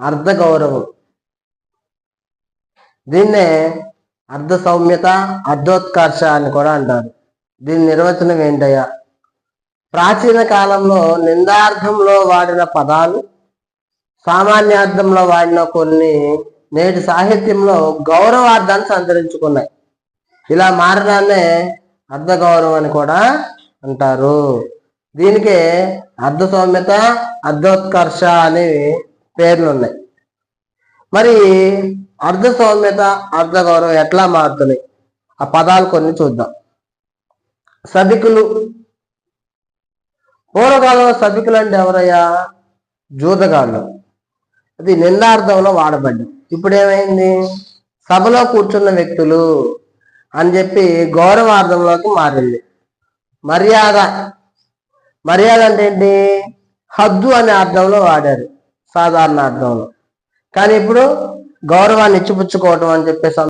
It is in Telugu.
అర్ధ గౌరవం దీన్నే అర్ధ సౌమ్యత అర్ధోత్కర్ష అని కూడా అంటారు. దీని నిర్వచనం ఏంటయ్యా? ప్రాచీన కాలంలో నిందార్థంలో వాడిన పదాలు సామాన్యార్థంలో వాడిన కొన్ని నేటి సాహిత్యంలో గౌరవార్థాన్ని సంతరించుకున్నాయి. ఇలా మారడాన్నే అర్ధ గౌరవం అని కూడా అంటారు. దీనికి అర్ధ సౌమ్యత అర్ధోత్కర్ష అనేవి పేర్లు ఉన్నాయి మరి అర్ధ సౌమ్యత అర్ధ గౌరవం ఎట్లా మారుతున్నాయి? ఆ పదాలు కొన్ని చూద్దాం. సభికులు. పూర్వకాలంలో సభికులు అంటే ఎవరయ్యా? జూదగాళ్ళు. అది నిందార్థంలో వాడబడ్డం ఇప్పుడు ఏమైంది సభలో కూర్చున్న వ్యక్తులు అని చెప్పి గౌరవార్థంలోకి మారింది. మర్యాద. మర్యాద అంటే ఏంటి? హద్దు అనే అర్థంలో వాడారు. సాధారణ అర్థంలో. కానీ ఇప్పుడు గౌరవాన్ని ఇచ్చిపుచ్చుకోవటం అని చెప్పేసి